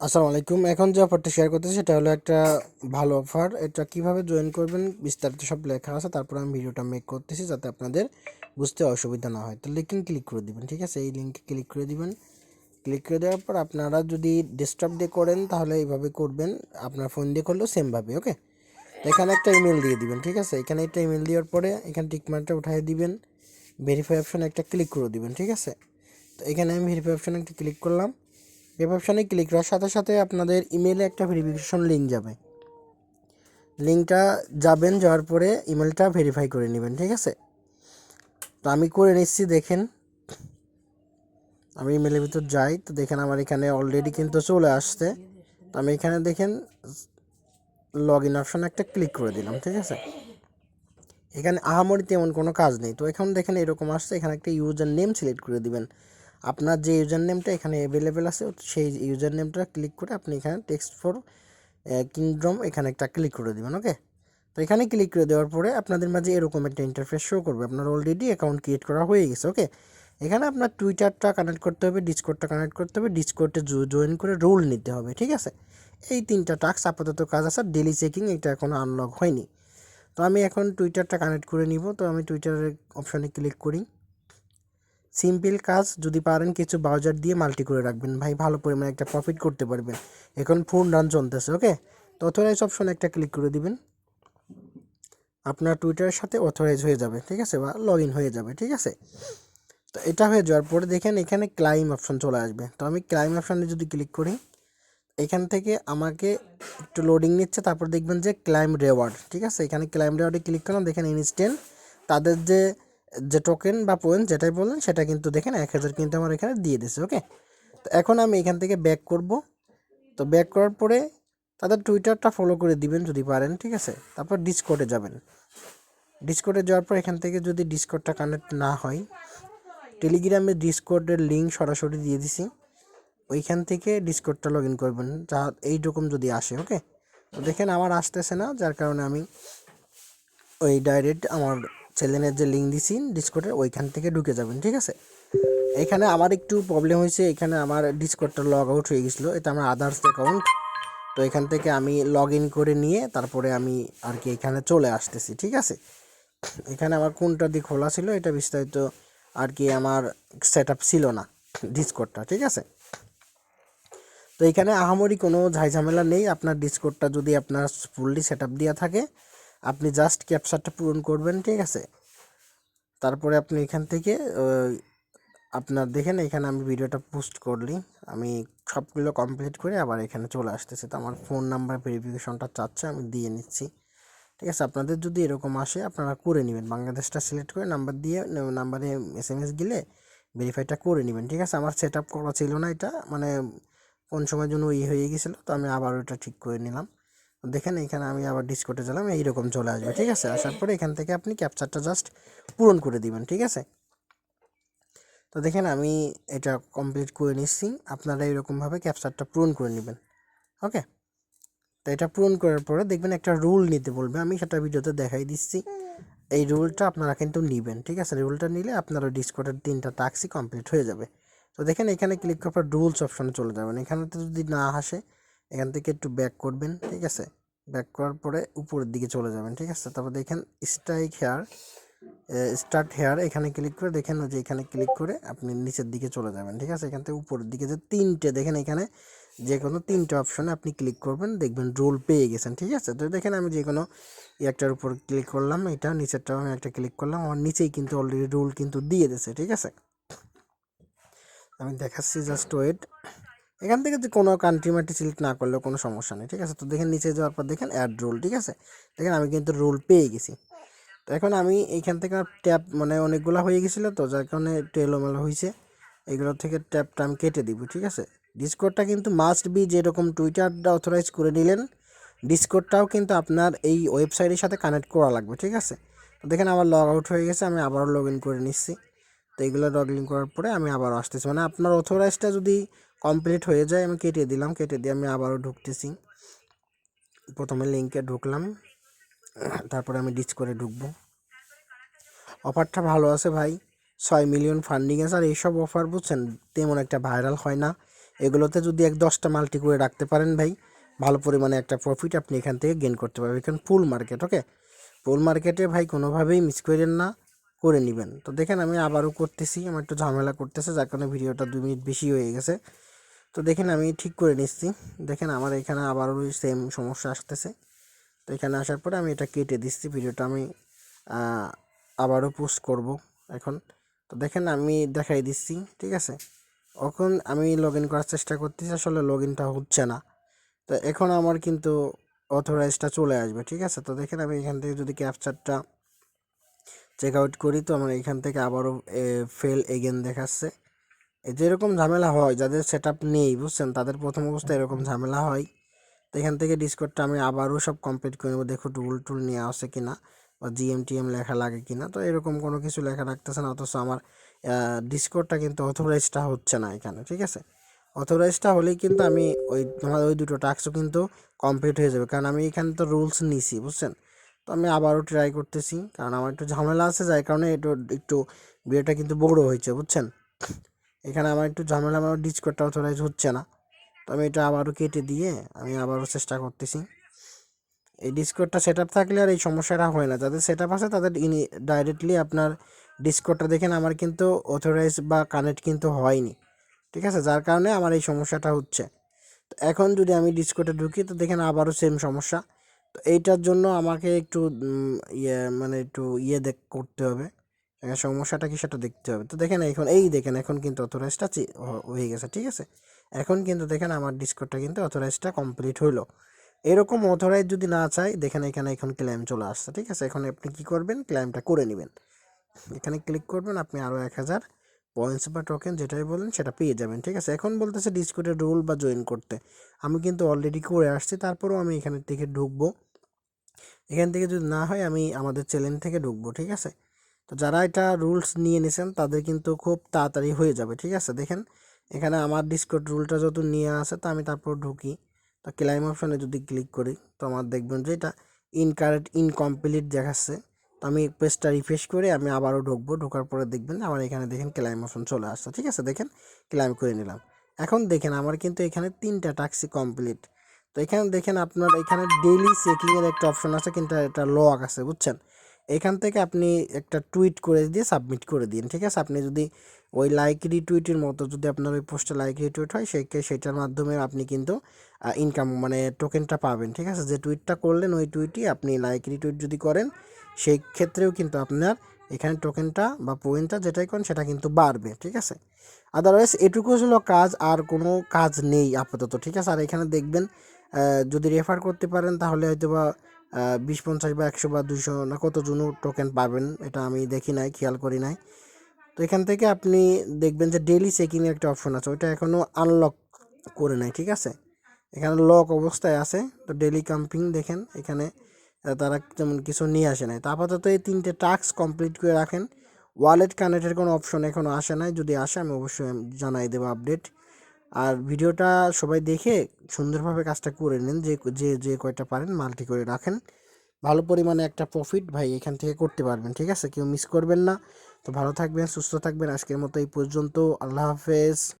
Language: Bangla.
আসসালামু আলাইকুম। এখন যে অফারটা শেয়ার করতেছি, সেটা হলো একটা ভালো অফার এটা কীভাবে জয়েন করবেন বিস্তারিত সব লেখা আছে। তারপর আমি ভিডিওটা মেক করতেছি যাতে আপনাদের বুঝতে অসুবিধা না হয়। তো লিঙ্কে ক্লিক করে দিবেন, ঠিক আছে? এই লিঙ্কে ক্লিক করে দিবেন। ক্লিক করে দেওয়ার পর আপনারা যদি ডেস্কটপ দিয়ে করেন, তাহলে এইভাবে করবেন। আপনার ফোন দিয়ে করলেও সেমভাবে ওকে তো এখানে একটা ইমেল দিয়ে দিবেন, ঠিক আছে? এখানে একটা ইমেল দেওয়ার পরে এখানে টিকমার্কটা উঠিয়ে দিবেন। ভেরিফাই অপশনে একটা ক্লিক করে দিবেন, ঠিক আছে? তো এখানে আমি ভেরিফাই অপশনে একটা ক্লিক করলাম। ওয়েব অপশানে ক্লিক করার সাথে সাথে আপনাদের ইমেলে একটা ভেরিফিকেশন লিঙ্ক যাবে। লিঙ্কটা যাবেন, যাওয়ার পরে ইমেলটা ভেরিফাই করে নেবেন, ঠিক আছে? তো আমি করে নিচ্ছি, দেখেন। আমি ইমেলের ভিতর যাই, তো দেখেন আমার এখানে অলরেডি কিন্তু চলে আসছে। তো আমি এখানে দেখেন লগ ইন অপশানে একটা ক্লিক করে দিলাম, ঠিক আছে? এখানে আহামরি তেমন কোনো কাজ নেই। তো এখন দেখেন এরকম আসছে, এখানে একটা ইউজার নেম সিলেক্ট করে দিবেন। আপনার যে ইউজার নেমটা এখানে অ্যাভেলেবেল আছে, সেই ইউজার নেমটা ক্লিক করে আপনি এখানে টেক্সট ফর কিংডম এখানে একটা ক্লিক করে দেবেন ওকে তো এখানে ক্লিক করে দেওয়ার পরে আপনাদের মাঝে এরকম একটা ইন্টারফেস শো করবে। আপনার অলরেডি অ্যাকাউন্ট ক্রিয়েট করা হয়ে গেছে ওকে এখানে আপনার টুইটারটা কানেক্ট করতে হবে ডিসকোডটা কানেক্ট করতে হবে ডিসকোডে জয়েন করে রোল নিতে হবে, ঠিক আছে? এই তিনটা টাস্ক আপাতত কাজ আছে ডেলি চেকিং এটা এখনও আনলক হয়নি। তো আমি এখন টুইটারটা কানেক্ট করে নিব, তো আমি টুইটারের অপশানে ক্লিক করি। সিম্পল কাজ যদি পারেন কিছু ব্রাউজার দিয়ে মাল্টি করে রাখবেন। ভাই, ভালো পরিমাণে একটা প্রফিট করতে পারবেন। এখন ফোন রান চলতেছে ওকে তো অথরাইজ অপশন একটা ক্লিক করে দিবেন। আপনার টুইটারের সাথে অথরাইজ হয়ে যাবে, ঠিক আছে? বা লগ হয়ে যাবে, ঠিক আছে? তো এটা হয়ে যাওয়ার পরে দেখেন এখানে ক্লাইম অপশন চলে আসবে। তো আমি ক্লাইম অপশানে যদি ক্লিক করি, এখান থেকে আমাকে একটু লোডিং নিচ্ছে, তারপর দেখবেন যে ক্লাইম রেওয়ার্ড ঠিক আছে? এখানে ক্লাইম রেওয়ার্ডে ক্লিক করলাম, দেখেন ইনস্ট্যান্ট তাদের যে যে টোকেন বা পয়েন্ট যেটাই বললেন সেটা কিন্তু দেখেন এক হাজার কিন্তু আমার এখানে দিয়ে দিছে ওকে তো এখন আমি এখান থেকে ব্যাক করব। তো ব্যাক করার পরে তাদের টুইটারটা ফলো করে দিবেন যদি পারেন, ঠিক আছে? তারপর ডিসকোডে যাবেন। ডিসকোডে যাওয়ার পর এখান থেকে যদি ডিসকোডটা কানেক্ট না হয় টেলিগ্রামে ডিসকোডের লিঙ্ক সরাসরি দিয়ে দিছি। ওইখান থেকে ডিসকোডটা লগ ইন করবেন, যা এইরকম যদি আসে ওকে তো দেখেন আমার আসতেছে না, যার কারণে আমি ওই ডাইরেক্ট আমার চ্যানেলের যে লিঙ্ক দিছি ডিসকোডের ওইখান থেকে ঢুকে যাবেন, ঠিক আছে? এখানে আমার একটু প্রবলেম হয়েছে, এখানে আমার ডিসকোডটা লগ আউট হয়ে গেছিল, এটা আমার আদার্স অ্যাকাউন্ট তো এখান থেকে আমি লগ ইন করে নিয়ে তারপরে আমি আর কি এখানে চলে আসতেছি, ঠিক আছে? এখানে আমার কোনটা দিয়ে খোলা ছিল, এটা বিস্তারিত আর কি আমার সেট ছিল না ডিসকোডটা ঠিক আছে? তো এখানে আহামরি কোনো ঝাইঝামেলা নেই, আপনার ডিসকোডটা যদি আপনার ফুললি সেট আপ দেওয়া থাকে আপনি জাস্ট ক্যাপচারটা পূরণ করবেন, ঠিক আছে? তারপরে আপনি এখান থেকে আপনার দেখেন এখানে আমি ভিডিওটা পোস্ট করলি, আমি সবগুলো কমপ্লিট করে আবার এখানে চলে আসতেছে। তো আমার ফোন নাম্বার ভেরিফিকেশনটা চাচ্ছে, আমি দিয়ে নিচ্ছি। ঠিক আছে? আপনাদের যদি এরকম আসে, আপনারা করে নেবেন। বাংলাদেশটা সিলেক্ট করে নাম্বার দিয়ে নাম্বারে এস এম এস গেলে ভেরিফাইটা করে নেবেন। ঠিক আছে? আমার সেট আপ করা ছিল না এটা মানে কোন সময়ের জন্য ই হয়ে গেছিল, তো আমি আবার ওটা ঠিক করে নিলাম। দেখেন এখানে আমি আবার ডিসকোটে গেলাম এইরকম চলে আসবে, ঠিক আছে? আসার পরে এখান থেকে আপনি ক্যাপচারটা জাস্ট পূরণ করে দিবেন, ঠিক আছে? তো দেখেন আমি এটা কমপ্লিট করে নিচ্ছি, আপনারা এরকমভাবে ক্যাপচারটা পূরণ করে নেবেন ওকে তো এটা পূরণ করার পরে দেখবেন একটা রুল নিতে বলবে, আমি সেটা ভিডিওতে দেখাই দিচ্ছি। এই রুলটা আপনারা কিন্তু নেবেন, ঠিক আছে? রুলটা নিলে আপনার ওই ডিসকোটের তিনটা টাস্কই কমপ্লিট হয়ে যাবে। তো দেখেন এখানে ক্লিক করার পর রুলস অপশনে চলে যাবেন এখানে তো যদি না আসে এখান থেকে একটু ব্যাক করবেন, ঠিক আছে? ব্যাক করার পরে উপরের দিকে চলে যাবেন, ঠিক আছে? তারপর দেখেন স্ট্রাইক হেয়ার স্টার্ট হেয়ার এখানে ক্লিক করে দেখেন যে এখানে ক্লিক করে আপনি নিচের দিকে চলে যাবেন, ঠিক আছে? এখান থেকে উপরের দিকে যে তিনটে, দেখেন এখানে যে কোনো তিনটে অপশনে আপনি ক্লিক করবেন, দেখবেন রোল পেয়ে গেছেন, ঠিক আছে? তো দেখেন আমি যে কোনো একটার উপর ক্লিক করলাম, এটা নিচেরটাও আমি একটা ক্লিক করলাম, আমার নিচেই কিন্তু অলরেডি রোল কিন্তু দিয়ে দিয়েছে, ঠিক আছে? আমি দেখাচ্ছি জাস্ট ওয়েট এখান থেকে যে কোনো কান্ট্রি মাটি সিলেক্ট না করলেও কোনো সমস্যা নেই, ঠিক আছে? তো দেখেন নিচে যাওয়ার পর দেখেন অ্যাড রোল ঠিক আছে? দেখেন আমি কিন্তু রোল পেয়ে গেছি। তো এখন আমি এইখান থেকে ট্যাপ মানে অনেকগুলো হয়ে গেছিল তো, যার কারণে টেলোমেলো হয়েছে। এগুলো থেকে ট্যাপটা আমি কেটে দিব, ঠিক আছে? ডিসকোডটা কিন্তু মাস্ট বি যেরকম টুইটারটা অথরাইজ করে নিলেন ডিসকোডটাও কিন্তু আপনার এই ওয়েবসাইটের সাথে কানেক্ট করা লাগবে, ঠিক আছে? দেখেন আমার লগ আউট হয়ে গেছে, আমি আবারও লগ ইন করে নিচ্ছি। তো এগুলো লগ ইন করার পরে আমি আবার আসতেছি। মানে আপনার অথরাইজটা যদি কমপ্লিট হয়ে যায়, আমি কেটে দিলাম, কেটে দিয়ে আমি আবারও ঢুকতেছি। প্রথমে লিঙ্কে ঢুকলাম, তারপরে আমি ডিচ করে ঢুকবো। অফারটা ভালো আছে ভাই, ছয় মিলিয়ন ফান্ডিং আছে, আর এইসব অফার বুঝছেন, তেমন একটা ভাইরাল হয় না। এগুলোতে যদি এক দশটা মাল্টি করে রাখতে পারেন ভাই, ভালো পরিমাণে একটা প্রফিট আপনি এখান থেকে গেন করতে পারবেন। এখানে ফুল মার্কেট ওকে ফুল মার্কেটে ভাই কোনোভাবেই মিস করেন না, করে নেবেন। তো দেখেন আমি আবারও করতেছি, আমার একটু ঝামেলা করতেছে, যার কারণে ভিডিওটা দু মিনিট বেশি হয়ে গেছে। তো দেখেন আমি ঠিক করে নিচ্ছি। দেখেন আমার এখানে আবারও সেম সমস্যা আসতেছে। তো এখানে আসার পরে আমি এটা কেটে দিচ্ছি, ভিডিওটা আমি আবারও পোস্ট করব এখন। তো দেখেন আমি দেখাই দিচ্ছি, ঠিক আছে? এখন আমি লগ ইন করার চেষ্টা করতেছি, আসলে লগ ইনটা হচ্ছে না। তো এখন আমার কিন্তু অথরাইজটা চলে আসবে, ঠিক আছে? তো দেখেন আমি এখান থেকে যদি ক্যাপচারটা চেক আউট করি, তো আমার এখান থেকে আবারও ফেল এগেন দেখাচ্ছে। এই যে এরকম ঝামেলা হয়, যাদের সেট আপ নেই, বুঝছেন? তাদের প্রথম অবস্থায় এরকম ঝামেলা হয়। তো এখান থেকে ডিসকোডটা আমি আবারও সব কমপ্লিট করে নেব। দেখো টুল টুল নিয়ে আসে কিনা বা জিএম টিএম লেখা লাগে কিনা। তো এরকম কোনো কিছু লেখা রাখতেছে না, অথচ আমার ডিসকোডটা কিন্তু অথরাইজটা হচ্ছে না এখানে, ঠিক আছে? অথরাইজটা হলেই কিন্তু আমি ওই তোমার ওই দুটো টাস্কও কিন্তু কমপ্লিট হয়ে যাবে। কারণ আমি এখানে তো রুলস নিছি, বুঝছেন? তো আমি আবারও ট্রাই করতেছি। কারণ আমার একটু ঝামেলা আছে, যার কারণে একটু একটু ভিডিওটা কিন্তু বড় হয়েছে, বুঝছেন? এখানে আমার একটু ঝামেলা আমার ডিসকোডটা অথরাইজ হচ্ছে না। তো আমি এটা আবারও কেটে দিয়ে আমি আবারও চেষ্টা করতেছি। এই ডিসকোডটা সেট আপ থাকলে আর এই সমস্যাটা হয় না। যাদের সেট আপ আছে তাদের ইনি ডাইরেক্টলি আপনার ডিসকোডটা দেখেন আমার কিন্তু অথরাইজ বা কানেক্ট কিন্তু হয়নি। ঠিক আছে? যার কারণে আমার এই সমস্যাটা হচ্ছে। তো এখন যদি আমি ডিসকোডে ঢুকি, তো দেখেন আবারও সেম সমস্যা। তো এইটার জন্য আমাকে একটু ইয়ে মানে একটু ইয়ে দেখ, করতে হবে। সমস্যাটা কি সেটা দেখতে হবে। তো দেখেন এখন, এই দেখেন এখন কিন্তু অথরাইজটা হয়ে গেছে, ঠিক আছে? এখন কিন্তু দেখেন আমার ডিসকোডটা কিন্তু অথরাইজটা কমপ্লিট হলো এরকম অথরাইজ যদি না চাই, দেখেন এখানে এখন ক্লেম চলে আসছে, ঠিক আছে? এখন আপনি কি করবেন? ক্লেমটা করে নেবেন। এখানে ক্লিক করবেন, আপনি আরও এক হাজার পয়েন্টস বা টোকেন যেটাই বলেন সেটা পেয়ে যাবেন, ঠিক আছে? এখন বলতেছে ডিসকোডের রুল বা জয়েন করতে। আমি কিন্তু অলরেডি করে আসছি, তারপরেও আমি এখানে থেকে ঢুকবো। এখান থেকে যদি না হয়, আমি আমাদের চ্যানেল থেকে ঢুকবো, ঠিক আছে? তো যারা এটা রুলস নিয়ে নিয়েছেন তাদের কিন্তু খুব তাড়াতাড়ি হয়ে যাবে, ঠিক আছে? দেখেন, এখানে আমার ডিসকোড রুলটা যত নিয়ে আসে তো আমি তারপর ঢুকি। তো ক্লাইম অপশনে যদি ক্লিক করি, তো আমার দেখবেন যে এটা ইনকারেক্ট ইনকমপ্লিট দেখাচ্ছে। তো আমি পেজটা রিফ্রেশ করে আমি আবারও ঢুকবো, ঢোকার পরে দেখবেন আমার এখানে দেখেন ক্লাইম অপশন চলে আসছে, ঠিক আছে? দেখেন ক্লাইম করে নিলাম। এখন দেখেন, আমার কিন্তু এখানে তিনটা ট্যাক্সি কমপ্লিট তো এখানে দেখেন, আপনার এখানে ডেইলি চেকিংয়ের একটা অপশন আছে, কিন্তু একটা লক আছে, বুঝছেন? এখান থেকে আপনি একটা টুইট করে দিয়ে সাবমিট করে দিন, ঠিক আছে? আপনি যদি ওই লাইক রিটুইটের মতো যদি আপনার ওই পোস্টে লাইক রিটুইট হয়, সেই সেটার মাধ্যমে আপনি কিন্তু ইনকাম মানে টোকেনটা পাবেন, ঠিক আছে? যে টুইটটা করলেন, ওই টুইটই আপনি লাইক রিটুইট যদি করেন, সেই ক্ষেত্রেও কিন্তু আপনার এখানে টোকেনটা বা পয়েন্টটা যেটাই করেন, সেটা কিন্তু বাড়বে, ঠিক আছে? আদারওয়াইজ এটুকু হলো কাজ, আর কোনো কাজ নেই আপাতত, ঠিক আছে? আর এখানে দেখবেন যদি রেফার করতে পারেন, তাহলে হয়তো বা বিশ পঞ্চাশ বা একশো বা দুশো না কত জনও টোকেন পাবেন, এটা আমি দেখি নাই, খেয়াল করি নাই। তো এখান থেকে আপনি দেখবেন যে ডেইলি চেকিংয়ের একটা অপশন আছে, ওইটা এখনও আনলক করে নাই, ঠিক আছে? এখানে লক অবস্থায় আছে, তো ডেলি কাম্পিং দেখেন, এখানে তারা তেমন কিছু নিয়ে আসে নাই। তো আপাতত এই তিনটে টাস্ক কমপ্লিট করে রাখেন। ওয়ালেট কানেক্টের কোনো অপশন এখনও আসে নাই, যদি আসে আমি অবশ্যই জানাই দেবো আপডেট আর ভিডিওটা সবাই দেখে সুন্দরভাবে কাজটা করে নিন, যে যে যে কয়টা পারেন মাল্টি করে রাখেন। ভালো পরিমাণে একটা প্রফিট ভাই এখান থেকে করতে পারবেন, ঠিক আছে? কেউ মিস করবেন না। তো ভালো থাকবেন, সুস্থ থাকবেন। আজকের মতো এই পর্যন্ত। আল্লাহ হাফেজ।